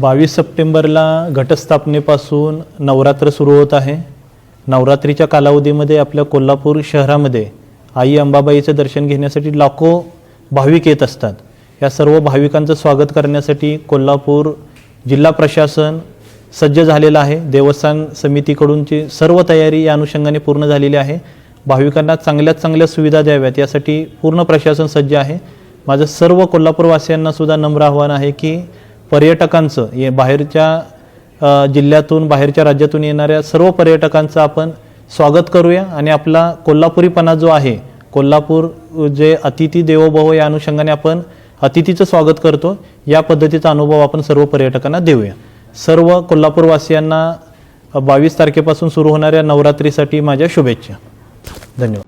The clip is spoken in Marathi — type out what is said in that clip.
बावीस सप्टेंबरला घटस्थापनेपासून नवरात्र सुरू होत आहे. नवरात्रीच्या कालावधीमध्ये आपल्या कोल्हापूर शहरामध्ये आई अंबाबाईचं दर्शन घेण्यासाठी लाखो भाविक येत असतात. या सर्व भाविकांचं स्वागत करण्यासाठी कोल्हापूर जिल्हा प्रशासन सज्ज झालेलं आहे. देवस्थान समितीकडूनची सर्व तयारी या अनुषंगाने पूर्ण झालेली आहे. भाविकांना चांगल्यात चांगल्या सुविधा द्याव्यात यासाठी पूर्ण प्रशासन सज्ज आहे. माझं सर्व कोल्हापूरवासियांना सुद्धा नम्र आव्हान आहे की पर्यटकांचं ये बाहेरच्या जिल्ह्यातून बाहेरच्या राज्यातून येणाऱ्या सर्व पर्यटकांचं आपण स्वागत करूया आणि आपला कोल्हापुरीपणा जो आहे कोल्हापूर जे अतिथी देवोभव या अनुषंगाने आपण अतिथीचं स्वागत करतो या पद्धतीचा अनुभव आपण सर्व पर्यटकांना देऊया. सर्व कोल्हापूरवासियांना बावीस तारखेपासून सुरू होणाऱ्या नवरात्रीसाठी माझ्या शुभेच्छा. धन्यवाद.